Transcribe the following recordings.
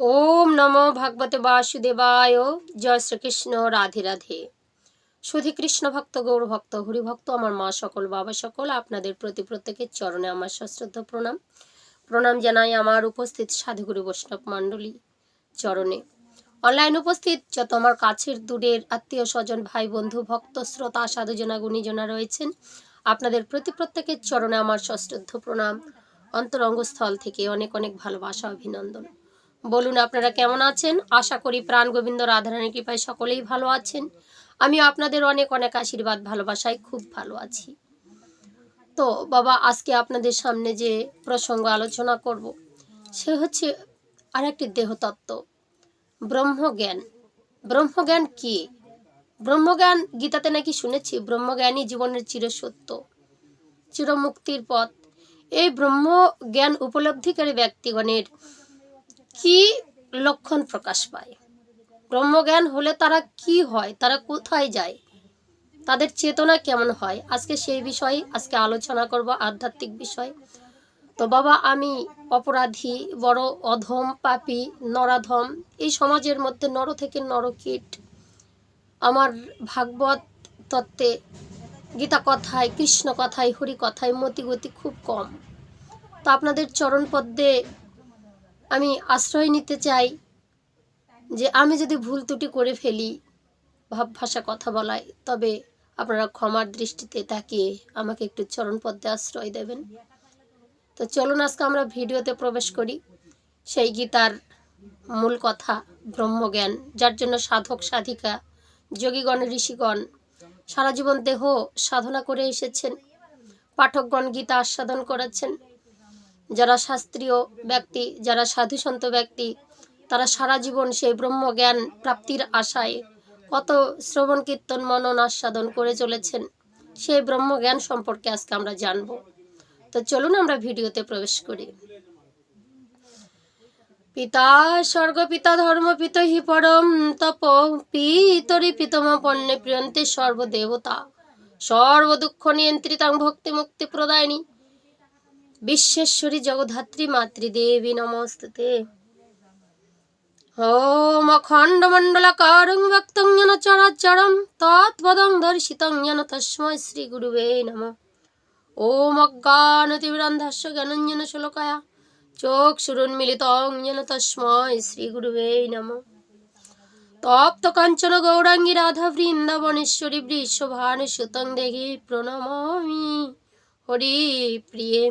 ওম নমো ভাগবতে বাসুদেবায়। জয় শ্রীকৃষ্ণ, রাধে রাধে। সুধী কৃষ্ণ ভক্ত, গৌর ভক্ত, হরি ভক্ত, আমার মা সকল, বাবা সকল, আপনাদের প্রতি প্রত্যেকের চরণে আমার সশ্রদ্ধ প্রণাম। প্রণাম জানাই আমার উপস্থিত সাধুগুরু বৈষ্ণব মণ্ডলী চরণে। অনলাইন উপস্থিত, যত আমার কাছের দূরের আত্মীয় স্বজন, ভাই বন্ধু, ভক্ত, শ্রোতা, সাধুজনা, গুণীজনা রয়েছেন, আপনাদের প্রতি প্রত্যেকের চরণে আমার সশ্রদ্ধ প্রণাম। অন্তরঙ্গস্থল থেকে অনেক অনেক ভালোবাসা, অভিনন্দন। বলুন আপনারা কেমন আছেন? আশা করি প্রাণ গোবিন্দ রাধারানীর কৃপায় সকলেই ভালো আছেন। আমি আপনাদের অনেক অনেক আশীর্বাদ, ভালোবাসায় খুব ভালো আছি। তো বাবা, আজকে আপনাদের সামনে যে প্রসঙ্গ আলোচনা করব, সে হচ্ছে আর একটি দেহতত্ত্ব, ব্রহ্মজ্ঞান। ব্রহ্মজ্ঞান কি? ব্রহ্মজ্ঞান গীতাতে নাকি শুনেছি, ব্রহ্মজ্ঞানই জীবনের চিরসত্য, চিরমুক্তির পথ। এই ব্রহ্মজ্ঞান উপলব্ধিকারী ব্যক্তিগণের কি লক্ষণ প্রকাশ পায়? ব্রহ্মজ্ঞান হলে তারা কি হয়? তারা কোথায় যায়? তাদের চেতনা কেমন হয়? আজকে সেই বিষয়ে আজকে আলোচনা করব, আধ্যাত্মিক বিষয়। তো বাবা, আমি অপরাধী, বড়, অধম, পাপী, নরাধম, এই সমাজের মধ্যে নর থেকে নরকীট। আমার ভাগবত তত্ত্বে গীতা কথায়, কৃষ্ণ কথায়, হরি কথায় মতিগতি খুব কম। তো আপনাদের চরণ পদ্মে আমি আশ্রয় নিতে চাই যে আমি যদি ভুল ত্রুটি করে ফেলি ভাব ভাষা কথা বলায়, তবে আপনারা ক্ষমার দৃষ্টিতে তাকিয়ে আমাকে একটু চরণ পদ্মে আশ্রয় দেবেন। তো চলুন, আজকে আমরা ভিডিওতে প্রবেশ করি। সেই গীতার মূল কথা, ব্রহ্মজ্ঞান, যার জন্য সাধক, সাধিকা, যোগীগণ, ঋষিগণ সারা জীবন দেহ সাধনা করে এসেছেন। পাঠকগণ গীতা আস্বাদন করেছেন। যারা শাস্ত্রীয় ব্যক্তি, যারা সাধুসন্ত ব্যক্তি, তারা সারা জীবন সেই ব্রহ্মজ্ঞান প্রাপ্তির আশায় কত শ্রবণ, কীর্তন, মনন, আস্বাদন করে চলেছেন, সেই ব্রহ্মজ্ঞান সম্পর্কে আজকে আমরা জানব। তো চলুন আমরা ভিডিওতে প্রবেশ করি। পিতা স্বর্গ, পিতা ধর্ম, পিত হি পরম, তপ পিতরি পিতম পণ্যে প্রিয়ন্তে সর্বদেবতা। সর্ব দুঃখ নিয়ন্ত্রিতাং ভক্তি মুক্তি প্রদায়নী। বিশ্বেশ্বরী জগধাত্রী মাতৃদেবী নমস্তুতে। ওম অখণ্ডমণ্ডলাকারং ব্যক্তং যেন চরাচরম তৎপদং দর্শিতং যেন তস্মৈ শ্রী গুরুবে নম। ওম অজ্ঞানতিবিরন্ধস্য জ্ঞানঞ্জন শ্লোকায়া চোখ সুরুন্মিলিতং যেন তস্মৈ শ্রী গুরুবে নম। তপ্ত কাঞ্চন গৌরাঙ্গী রাধা বৃন্দাবনেশ্বরী বৃষভানু সুতং দেখি প্রণমামি। হরি প্রিয়ে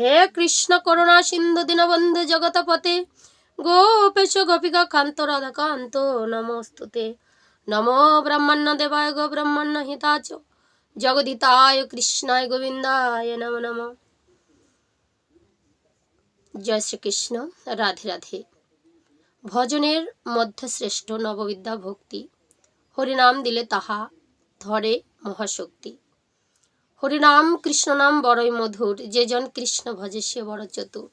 হে কৃষ্ণ করুণা সিন্ধু দীনবন্ধু জগতপতে গোপেশ গোপিকা কান্ত রাধাকান্ত, নমস্তুতে। নমো ব্রহ্মণ্য দেবায় গো ব্রহ্মণ্য হিতাচ জগদিতায় কৃষ্ণায় গোবিন্দায় নম নম। জয় শ্রীকৃষ্ণ। রাধে রাধে। ভজনের মধ্যে শ্রেষ্ঠ নববিদ্যা ভক্তি। হরিনাম দিলে তাহা ধরে মহাশক্তি। হরিনাম কৃষ্ণ নাম বড়ই মধুর, যে জন কৃষ্ণ ভজে সে বড় চতুর।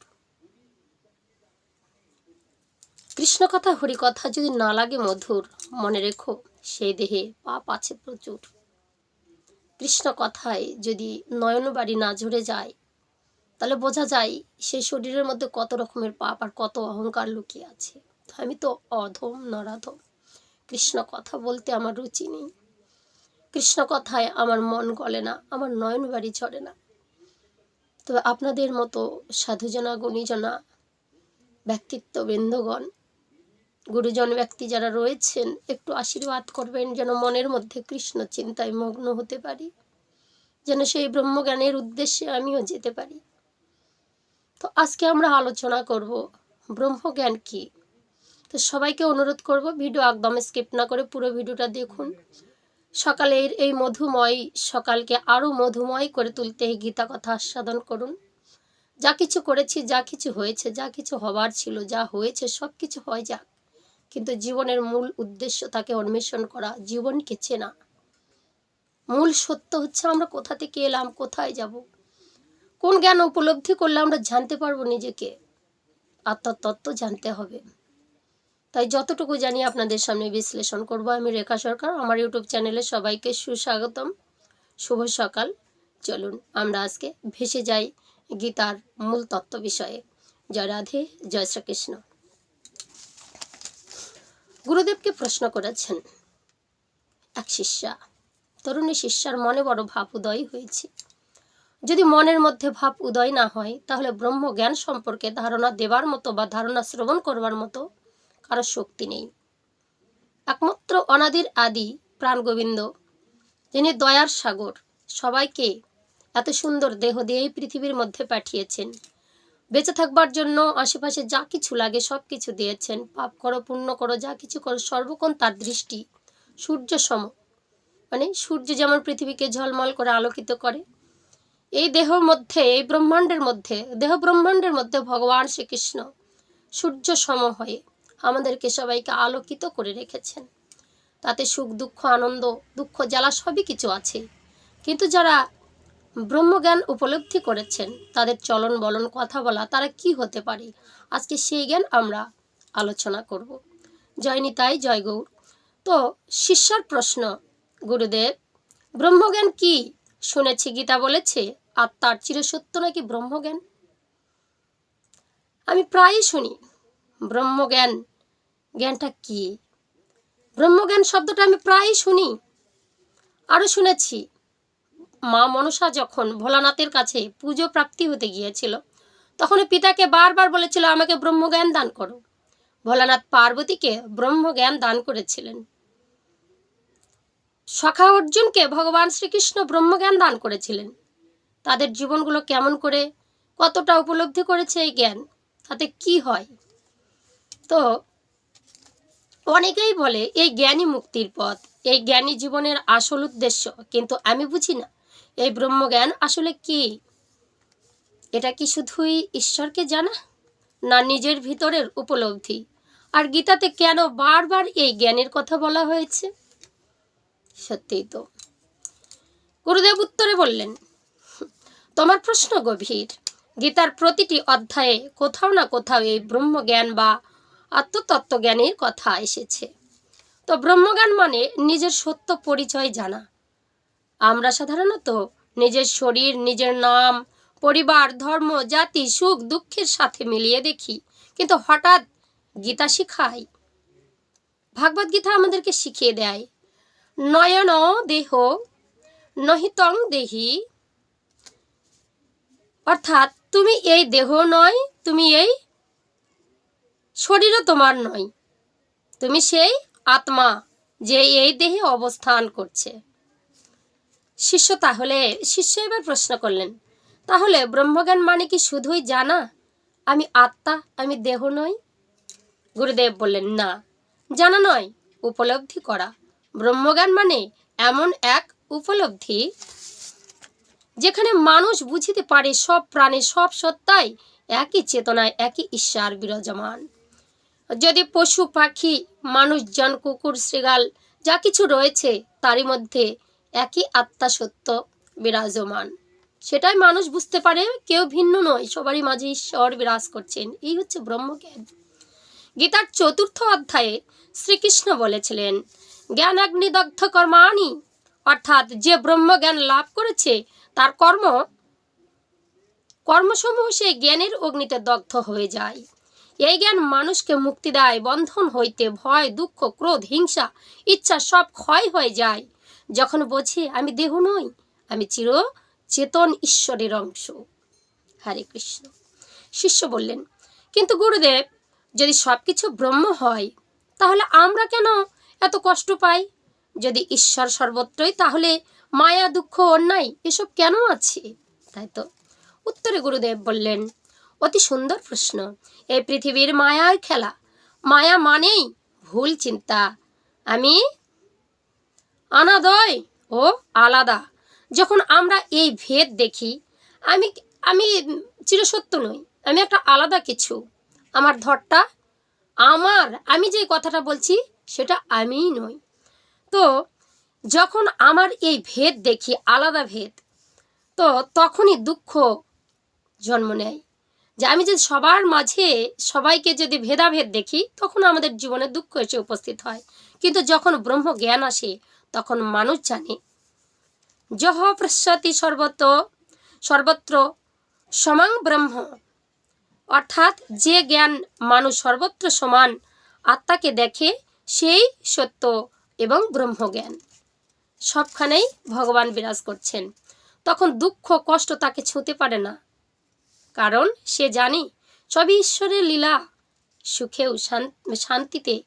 কৃষ্ণ কথা, হরি কথা যদি না লাগে মধুর, মনে রেখো সেই দেহে পাপ আছে প্রচুর। কৃষ্ণ কথায় যদি নয়ন বাড়ি না ঝরে যায়, তাহলে বোঝা যায় সেই শরীরের মধ্যে কত রকমের পাপ আর কত অহংকার লুকিয়ে আছে। আমি তো অধম, নরাধম। কৃষ্ণ কথা বলতে আমার রুচি নেই। কৃষ্ণ কথায় আমার মন গলে না, আমার নয়ন বাড়ি ঝরে না। তবে আপনাদের মতো সাধুজনা, গুণীজনা ব্যক্তিত্ব বৃন্দগণ গুরুজন ব্যক্তি যারা রয়েছেন, একটু আশীর্বাদ করবেন যেন মনের মধ্যে কৃষ্ণ চিন্তায় মগ্ন হতে পারি, যেন সেই ব্রহ্মজ্ঞানের উদ্দেশ্যে আমিও যেতে পারি। তো আজকে আমরা আলোচনা করব, ব্রহ্মজ্ঞান কি? তো সবাইকে অনুরোধ করব, ভিডিও একদম স্কিপ না করে পুরো ভিডিওটা দেখুন। সকালের এই মধুময়, সকালকে আরও মধুময় করে তুলতে এই গীতা কথা আস্বাদন করুন। যা কিছু করেছি, যা কিছু হয়েছে, যা কিছু হবার ছিল, যা হয়েছে সব কিছু হয় যাক। কিন্তু জীবনের মূল উদ্দেশ্য তাকে অন্বেষণ করা, জীবনকে চেনা। মূল সত্য হচ্ছে আমরা কোথা থেকে এলাম, কোথায় যাব? কোন জ্ঞান উপলব্ধি করলে আমরা জানতে পারব নিজেকে? আত্মার তত্ত্ব জানতে হবে। তাই যতটুকু জানি আপনাদের সামনে বিশ্লেষণ করব আমি রেখা সরকার, আমার ইউটিউব চ্যানেলে সবাইকে সুস্বাগতম। শুভ সকাল। চলুন আমরা আজকে ভেসে যাই গীতার মূল তত্ত্ব বিষয়ে। জয় রাধে, জয় শ্রীকৃষ্ণ। গুরুদেবকে প্রশ্ন করেছেন, এক শিষ্যা, তরুণী শিষ্যার মনে বড় ভাব উদয় হয়েছে। যদি মনের মধ্যে ভাব উদয় না হয়, তাহলে ব্রহ্ম জ্ঞান সম্পর্কে ধারণা দেবার মতো বা ধারণা শ্রবণ করবার মতো কারও শক্তি নেই। একমাত্র অনাদির আদি প্রাণ গোবিন্দ, যিনি দয়ার সাগর, সবাইকে এত সুন্দর দেহ দিয়েই পৃথিবীর মধ্যে পাঠিয়েছেন। বেঁচে থাকবার জন্য আশেপাশে যা কিছু লাগে সব কিছু দিয়েছেন। পাপ করো, পুণ্য করো, যা কিছু করো, সর্বক্ষণ তার দৃষ্টি সূর্য সম মানে সূর্য যেমন পৃথিবীকে ঝলমল করে আলোকিত করে, এই দেহর মধ্যে, এই ব্রহ্মাণ্ডের মধ্যে, দেহ ব্রহ্মাণ্ডের মধ্যে ভগবান শ্রীকৃষ্ণ সূর্য সম হয়ে আমাদেরকে সবাইকে আলোকিত করে রেখেছেন। তাতে সুখ, দুঃখ, আনন্দ, দুঃখ, জ্বালা সবই কিছু আছে। কিন্তু যারা ব্রহ্মজ্ঞান উপলব্ধি করেছেন, তাদের চলন বলন, কথা বলা, তারা কি হতে পারে? আজকে সেই জ্ঞান আমরা আলোচনা করব। জয় নিতাই জয় গৌর। তো শিষ্যার প্রশ্ন, গুরুদেব, ব্রহ্মজ্ঞান কি? শুনেছি গীতা বলেছে, আত্মার চিরসত্য নাকি ব্রহ্মজ্ঞান? আমি প্রায়ই শুনি, ব্রহ্মজ্ঞান জ্ঞানটা কি? ব্রহ্মজ্ঞান শব্দটা আমি প্রায়ই শুনি। আরও শুনেছি। মা মনসা যখন ভোলানাথের কাছে পুজো প্রাপ্তি হতে গিয়েছিল, তখন পিতাকে বারবার বলেছিল, আমাকে ব্রহ্মজ্ঞান দান করো। ভোলানাথ পার্বতীকে ব্রহ্মজ্ঞান দান করেছিলেন। সখা অর্জুনকে ভগবান শ্রীকৃষ্ণ ব্রহ্মজ্ঞান দান করেছিলেন। তাদের জীবনগুলো কেমন করে, কতটা উপলব্ধি করেছে এই জ্ঞান, তাতে কি হয়? তো অনেকেই বলে, এই জ্ঞানী মুক্তির পথ, এই জ্ঞানী জীবনের আসল উদ্দেশ্য। কিন্তু আমি বুঝি না, এই ব্রহ্মজ্ঞান আসলে কি? এটা কি শুধুই ঈশ্বরকে জানা, না নিজের ভিতরের উপলব্ধি? আর গীতাতে কেন বারবার এই জ্ঞানের কথা বলা হয়েছে? সত্যিই তো। গুরুদেব উত্তরে বললেন, তোমার প্রশ্ন গভীর। গীতার প্রতিটি অধ্যায়ে কোথাও না কোথাও এই ব্রহ্মজ্ঞান বা আত্মতত্ত্ব জ্ঞানের কথা এসেছে। তো ব্রহ্মজ্ঞান মানে নিজের সত্য পরিচয় জানা। আমরা সাধারণত নিজের শরীর, নিজের নাম, পরিবার, ধর্ম, জাতি, সুখ, দুঃখের সাথে মিলিয়ে দেখি, কিন্তু হঠাৎ গীতা শিখায় ভাগবত গীতা আমাদেরকে শিখিয়ে দেয়, নয়ন দেহ, নহিতং দেহি। অর্থাৎ তুমি এই দেহ নয়, তুমি এই শরীরও তোমার নয়। তুমি সেই আত্মা যে এই দেহে অবস্থান করছে। শিষ্য তাহলে, শিষ্য এবার প্রশ্ন করলেন, তাহলে ব্রহ্মজ্ঞান মানে কি শুধুই জানা? আমি আত্মা, আমি দেহ নই? গুরুদেব বললেন, না, জানা নয়, উপলব্ধি করা। ব্রহ্মজ্ঞান মানে এমন এক উপলব্ধি যেখানে মানুষ বুঝিতে পারে সব প্রাণী সব সত্তাই একই চেতনায়, একই ঈশ্বর বিরাজমান। যদি পশু, পাখি মানুষজন কুকুর, শৃগাল যা কিছু রয়েছে, তারই মধ্যে একই আত্মা সত্য, বিরাজমান। সেটাই মানুষ বুঝতে পারে, কেউ ভিন্ন নয়, সবারই মাঝে ঈশ্বর বিরাজ করছেন। এই হচ্ছে ব্রহ্মজ্ঞান। গীতার চতুর্থ অধ্যায়ে শ্রীকৃষ্ণ বলেছিলেন, জ্ঞানাগ্নিদগ্ধ কর্মাণি অর্থাৎ যে ব্রহ্মজ্ঞান লাভ করেছে, তার কর্ম, কর্মসমূহ সেই জ্ঞানের অগ্নিতে দগ্ধ হয়ে যায়। এই জ্ঞান মানুষকে মুক্তি দেয়, বন্ধন হইতে ভয়, দুঃখ, ক্রোধ, হিংসা, ইচ্ছা সব ক্ষয় হয়ে যায়। যখন বোঝে আমি দেহ নই, আমি চির চেতন ঈশ্বরের অংশ। হরে কৃষ্ণ। শিষ্য বললেন, কিন্তু গুরুদেব, যদি সব কিছু ব্রহ্ম হয়, তাহলে আমরা কেন এত কষ্ট পাই? যদি ঈশ্বর সর্বত্রই, তাহলে মায়া, দুঃখ, অন্যায়, এসব কেন আছে? তাই তো। উত্তরে গুরুদেব বললেন অতি সুন্দর প্রশ্ন। এই পৃথিবীর মায়ার খেলা। মায়া মানেই ভুল চিন্তা। আমি আনাদয় ও আলাদা। যখন আমরা এই ভেদ দেখি, আমি আমি চিরসত্য নই। আমি একটা আলাদা কিছু। আমার ধরটা আমার। আমি যে কথাটা বলছি, সেটা আমিই নই। তো যখন আমার এই ভেদ দেখি, আলাদা ভেদ, তো তখনই দুঃখ জন্ম নেয়। যে আমি যদি সবার মাঝে সবাইকে যদি ভেদাভেদ দেখি, তখন আমাদের জীবনে দুঃখ এসে উপস্থিত হয়। কিন্তু যখন ব্রহ্ম জ্ঞান আসে, তখন মানুষ জানে। যহ পৃশ্যতি সর্বত সর্বত্র সমাং ব্রহ্ম। অর্থাৎ যে জ্ঞান মানুষ সর্বত্র সমান, আত্মাকে দেখে সেই সত্য এবং ব্রহ্মজ্ঞান। সবখানেই ভগবান বিরাজ করছেন। তখন দুঃখ কষ্ট তাকে ছুঁতে পারে না। কারণ সে জানে সবই ঈশ্বরের লীলা। সুখেও শান- শান্তিতে,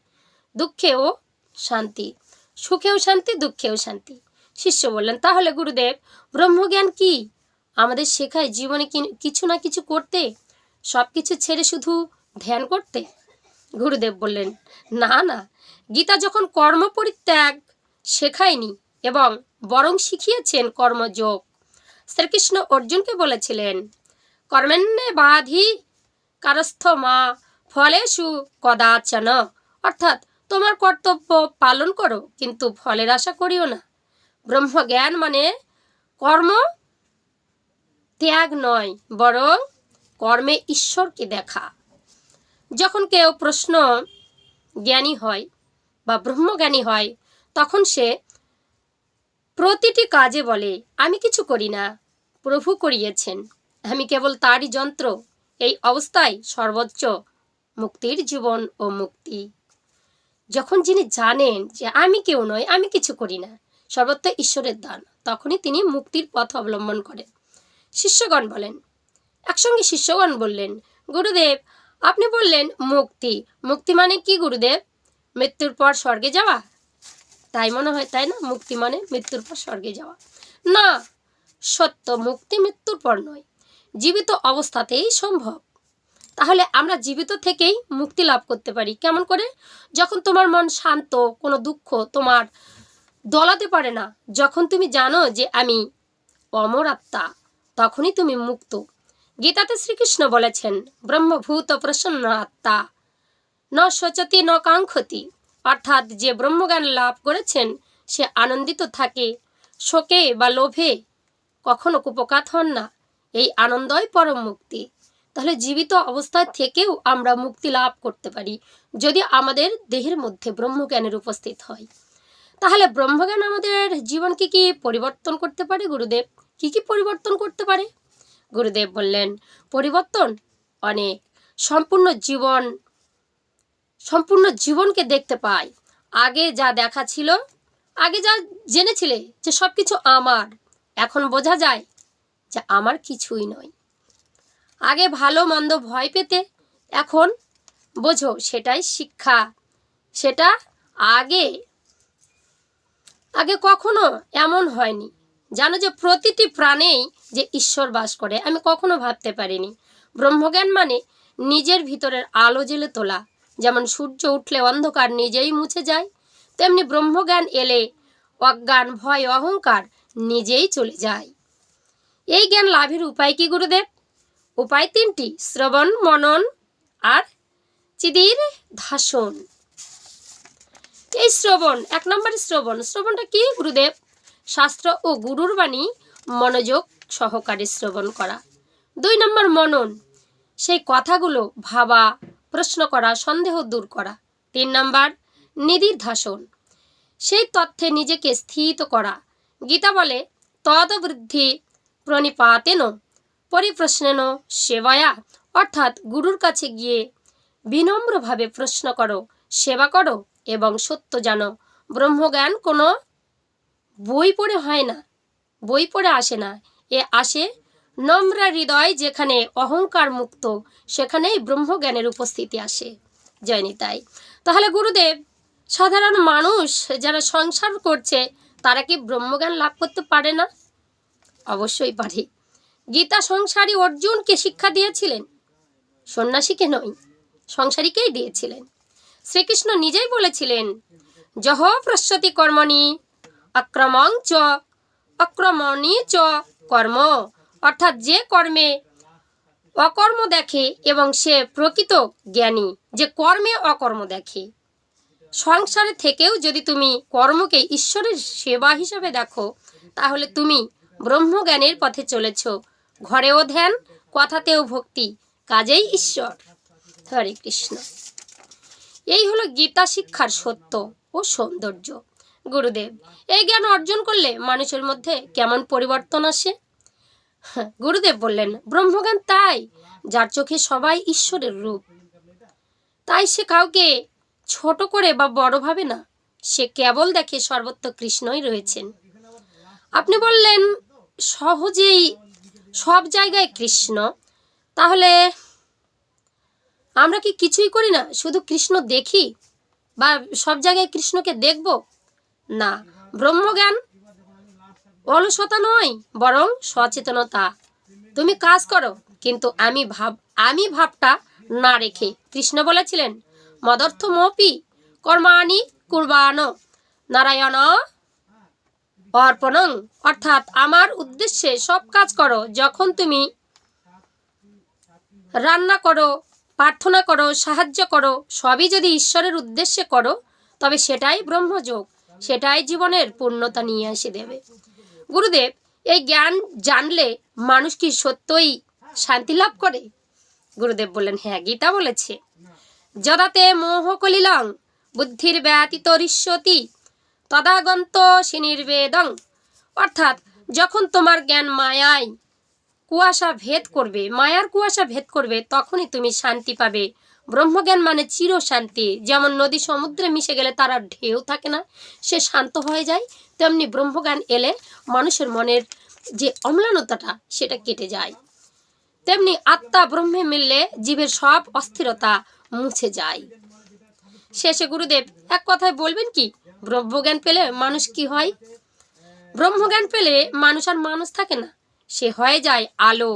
দুঃখেও শান্তি। সুখেও শান্তি, দুঃখেও শান্তি। শিষ্য বললেন, তাহলে গুরুদেব, ব্রহ্মজ্ঞান কি? আমাদের শেখায় জীবনে কিছু না কিছু করতে? সব কিছু ছেড়ে শুধু ধ্যান করতে? গুরুদেব বললেন, না না। গীতা যখন কর্ম পরিত্যাগ শেখায়নি এবং বরং শিখিয়েছেন কর্মযোগ, শ্রীকৃষ্ণ অর্জুনকে বলেছিলেন কর্মেন্নে বাধি কারস্থ মা, ফলেষু কদাচন। অর্থাৎ তোমার কর্তব্য পালন করো, কিন্তু ফলের আশা করিও না। ব্রহ্মজ্ঞান মানে কর্ম ত্যাগ নয়, বরং কর্মে ঈশ্বরকে দেখা। যখন কেউ প্রশ্ন জ্ঞানী হয় বা ব্রহ্মজ্ঞানী হয়, তখন সে প্রতিটি কাজে বলে, আমি কিছু করি না, প্রভু করিয়েছেন। আমি কেবল তারই যন্ত্র। এই অবস্থায় সর্বোচ্চ মুক্তির জীবন ও মুক্তি। যখন যিনি জানেন যে আমি কেউ নয় আমি কিছু করি না, সর্বত্র ঈশ্বরের দান, তখনই তিনি মুক্তির পথ অবলম্বন করেন। শিষ্যগণ বলেন, একসঙ্গে শিষ্যগণ বললেন, গুরুদেব, আপনি বললেন মুক্তি। মুক্তি মানে কি, গুরুদেব? মৃত্যুর পর স্বর্গে যাওয়া? তাই মনে হয়, তাই না? মুক্তি মানে মৃত্যুর পর স্বর্গে যাওয়া। না, সত্য, মুক্তি মৃত্যুর পর নয়। জীবিত অবস্থাতেই সম্ভব। তাহলে আমরা জীবিত থেকেই মুক্তি লাভ করতে পারি, কেমন করে? যখন তোমার মন শান্ত, কোনো দুঃখ তোমার দলাতে পারে না, যখন তুমি জানো যে আমি অমর আত্মা তখনই তুমি মুক্ত। গীতাতে শ্রীকৃষ্ণ বলেছেন, ব্রহ্মভূত প্রসন্ন আত্মা, ন সচতি ন কাঙ্ক্ষতি। অর্থাৎ যে ব্রহ্মজ্ঞান লাভ করেছেন, সে আনন্দিত থাকে, শোকে বা লোভে কখনো কুপকাত হন না। এই আনন্দই পরম মুক্তি। তাহলে জীবিত অবস্থায় থেকেও আমরা মুক্তি লাভ করতে পারি, যদি আমাদের দেহের মধ্যে ব্রহ্মজ্ঞানের উপস্থিত হয়। তাহলে ব্রহ্মজ্ঞান আমাদের জীবনকে কি পরিবর্তন করতে পারে, গুরুদেব? কি কি পরিবর্তন করতে পারে? গুরুদেব বললেন, পরিবর্তন অনেক। সম্পূর্ণ জীবন, সম্পূর্ণ জীবনকে দেখতে পাই। আগে যা দেখা ছিল, আগে যা জেনেছিলে যে সব কিছু আমার, এখন বোঝা যায় যে আমার কিছুই নয়। আগে ভালো মন্দ ভয় পেতে, এখন বোঝো সেটাই শিক্ষা। সেটা আগে আগে কখনো এমন হয়নি। জানো যে প্রতিটি প্রাণেই যে ঈশ্বর বাস করে, আমি কখনো ভাবতে পারিনি। ব্রহ্মজ্ঞান মানে নিজের ভিতরের আলো জেলে তোলা। যেমন সূর্য উঠলে অন্ধকার নিজেই মুছে যায়, তেমনি ব্রহ্মজ্ঞান এলে অজ্ঞান, ভয়, অহংকার নিজেই চলে যায়। এই জ্ঞান লাভের উপায় কি, গুরুদেব? উপায় তিনটি, শ্রবণ, মনন আর চিদির ধাসন। এই শ্রবণ, এক নম্বরে শ্রবণ। শ্রবণটা কি, গুরুদেব? শাস্ত্র ও গুরুর বাণী, মনোযোগ সহকারে শ্রবণ করা। দুই নম্বর, মনন। সেই কথাগুলো ভাবা, প্রশ্ন করা, সন্দেহ দূর করা। তিন নম্বর নিদিধ্যাসন সেই তথ্যে নিজেকে স্থিত করা। গীতা বলে তদবৃদ্ধি প্রণিপাতেন পরিপ্রশ্নেন সেবায়া। অর্থাৎ গুরুর কাছে গিয়ে বিনম্রভাবে প্রশ্ন করো, সেবা করো এবং সত্য জানো। ব্রহ্মজ্ঞান কোনো বই পড়ে হয় না, বই পড়ে আসে না। এ আসে নম্র হৃদয় যেখানে অহংকার মুক্ত, সেখানেই ব্রহ্মজ্ঞানের উপস্থিতি আসে। জয়নি তাই তাহলে গুরুদেব, সাধারণ মানুষ যারা সংসার করছে, তারা কি ব্রহ্মজ্ঞান লাভ করতে পারে না? অবশ্যই পারে। গীতা সংসারী অর্জুনকে শিক্ষা দিয়েছিলেন। সন্ন্যাসীকে নয়, সংসারীকেই দিয়েছিলেন। শ্রীকৃষ্ণ নিজেই বলেছিলেন জহ প্রস্যতি কর্মণি আক্রমং চ, আক্রমণী চ কর্ম। অর্থাৎ যে কর্মে অকর্ম দেখে এবং সে প্রকৃত জ্ঞানী, যে কর্মে অকর্ম দেখে। সংসারে থেকেও যদি তুমি কর্মকে ঈশ্বরের সেবা হিসাবে দেখো, তাহলে তুমি ব্রহ্মজ্ঞানের পথে চলেছ। ঘরেও ধ্যান কথাতেও ভক্তি। কাজেই ঈশ্বর। হরে কৃষ্ণ। এই হলো গীতা শিক্ষার সত্য ও সৌন্দর্য। গুরুদেব এই জ্ঞান অর্জন করলে মানুষের মধ্যে কেমন পরিবর্তন আসে? হ্যাঁ, গুরুদেব বললেন ব্রহ্মজ্ঞান তাই যার চোখে সবাই ঈশ্বরের রূপ। তাই সে কাউকে ছোট করে বা বড় ভাবে না সে কেবল দেখে সর্বত্র কৃষ্ণই রয়েছেন। আপনি বললেন সহজেই সব জায়গায় কৃষ্ণ। তাহলে আমরা কি কিছুই করি না? শুধু কৃষ্ণ দেখি? বা সব জায়গায় কৃষ্ণকে দেখব? না। ব্রহ্মজ্ঞান অলসতা নয়, বরং সচেতনতা। তুমি কাজ করো, কিন্তু আমি ভাব আমি ভাবটা না রেখে। কৃষ্ণ বলেছিলেন মদর্থ মপি কর্মাণি কুরবান নারায়ণ অর্পণং অর্থাৎ আমার উদ্দেশ্যে সব কাজ করো, যখন তুমি রান্না করো, প্রার্থনা করো, সাহায্য করো, সবই যদি ঈশ্বরের উদ্দেশ্যে করো, তবে সেটাই ব্রহ্মযোগ, সেটাই জীবনের পূর্ণতা নিয়ে এসে দেবে। গুরুদেব, এই জ্ঞান জানলে মানুষ কি সত্যই শান্তি লাভ করে? গুরুদেব বললেন হ্যাঁ গীতা বলেছে, যদাতে মোহ কলিলং, বুদ্ধির ব্যতীত ঋষ্যতি তদাগন্ত সিনির্বেদং। অর্থাৎ, যখন তোমার জ্ঞান মায়ায় কুয়াশা ভেদ করবে, মায়ার কুয়াশা ভেদ করবে, তখনই তুমি শান্তি পাবে। ব্রহ্মজ্ঞান মানে চির শান্তি যেমন নদী সমুদ্রে মিশে গেলে তার আর ঢেউ থাকে না, সে শান্ত হয়ে যায়। তেমনি ব্রহ্মজ্ঞান এলে মানুষের মনের যে অম্লানতাটা, সেটা কেটে যায়। তেমনি আত্মা ব্রহ্মে মিললে জীবের সব অস্থিরতা মুছে যায়। শেষে গুরুদেব এক কথায় বলবেন কি, ব্রহ্মজ্ঞান পেলে মানুষ কি হয়? ব্রহ্মজ্ঞান পেলে মানুষ আর মানুষ থাকে না, সে হয়ে যায় আলো।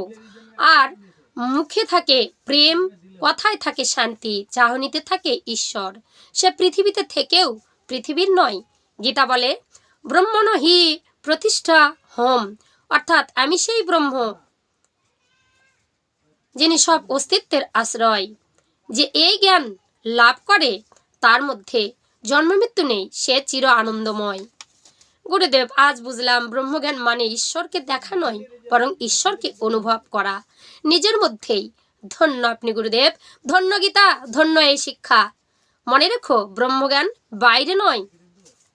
আর মুখে থাকে প্রেম, কথায় থাকে শান্তি, চাহনিতে থাকে ঈশ্বর। সে পৃথিবীতে থেকেও পৃথিবীর নয়। গীতা বলে, ব্রহ্মণ হি প্রতিষ্ঠা হোম। অর্থাৎ আমি সেই ব্রহ্ম যিনি সব অস্তিত্বের আশ্রয়। যে এই জ্ঞান লাভ করে তার মধ্যে জন্মমৃত্যু নেই, সে চির আনন্দময়। গুরুদেব, আজ বুঝলাম ব্রহ্মজ্ঞান মানে ঈশ্বরকে দেখা নয়, বরং ঈশ্বরকে অনুভব করা। নিজের মধ্যেই ধন্য আপনি গুরুদেব, ধন্য গীতা, ধন্য এই শিক্ষা। মনে রেখো, ব্রহ্মজ্ঞান বাইরে নয়,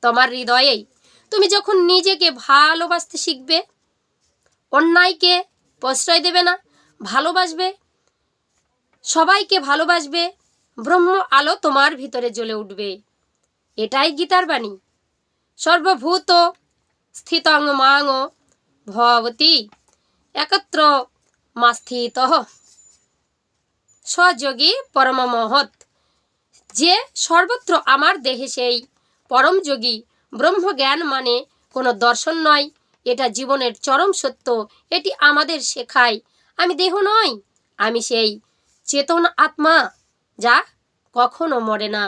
তোমার হৃদয়েই। তুমি যখন নিজেকে ভালোবাসতে শিখবে, অন্যায়কে প্রশ্রয় দেবে না, ভালোবাসবে, সবাইকে ভালোবাসবে ব্রহ্ম আলো তোমার ভিতরে জ্বলে উঠবে। এটাই গীতার বাণী। সর্বভূত স্থিতং মাং ভবতি একত্র মাস্থিত। স্বযোগী পরম মহৎ যে সর্বত্র আমার দেহে সেই পরম যোগী ব্রহ্মজ্ঞান মানে কোনো দর্শন নয়, এটা জীবনের চরম সত্য, এটি আমাদের শেখায়। আমি দেহ নয় আমি সেই চেতন আত্মা। যা কখনো মরে না।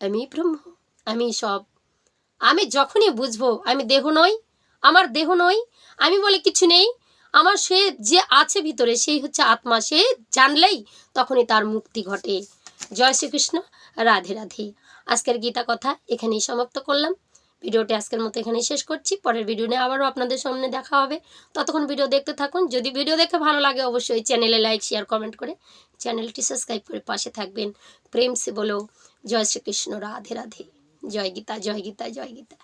আমি ব্রহ্ম, আমি সব। আমি যখনই বুঝব, আমি দেহ নই, আমার দেহ নই, আমি বলে কিছু নেই। আমার সে যে আছে ভিতরে, সেই হচ্ছে আত্মা। সে জানলেই তখনই তার মুক্তি ঘটে। জয় শ্রীকৃষ্ণ, রাধে রাধে। আজকের গীতা কথা এখানেই সমাপ্ত করলাম। ভিডিওটি আজকের মতো এখানেই শেষ করছি। পরের ভিডিও নিয়ে আবারও আপনাদের সামনে দেখা হবে। ততক্ষণ ভিডিও দেখতে থাকুন। যদি ভিডিও দেখে ভালো লাগে অবশ্যই চ্যানেলে লাইক শেয়ার কমেন্ট করে চ্যানেলটি সাবস্ক্রাইব করে পাশে থাকবেন। প্রেম সে বলো, জয় শ্রীকৃষ্ণ, রাধে রাধে। জয় গীতা জয় গীতা জয় গীতা।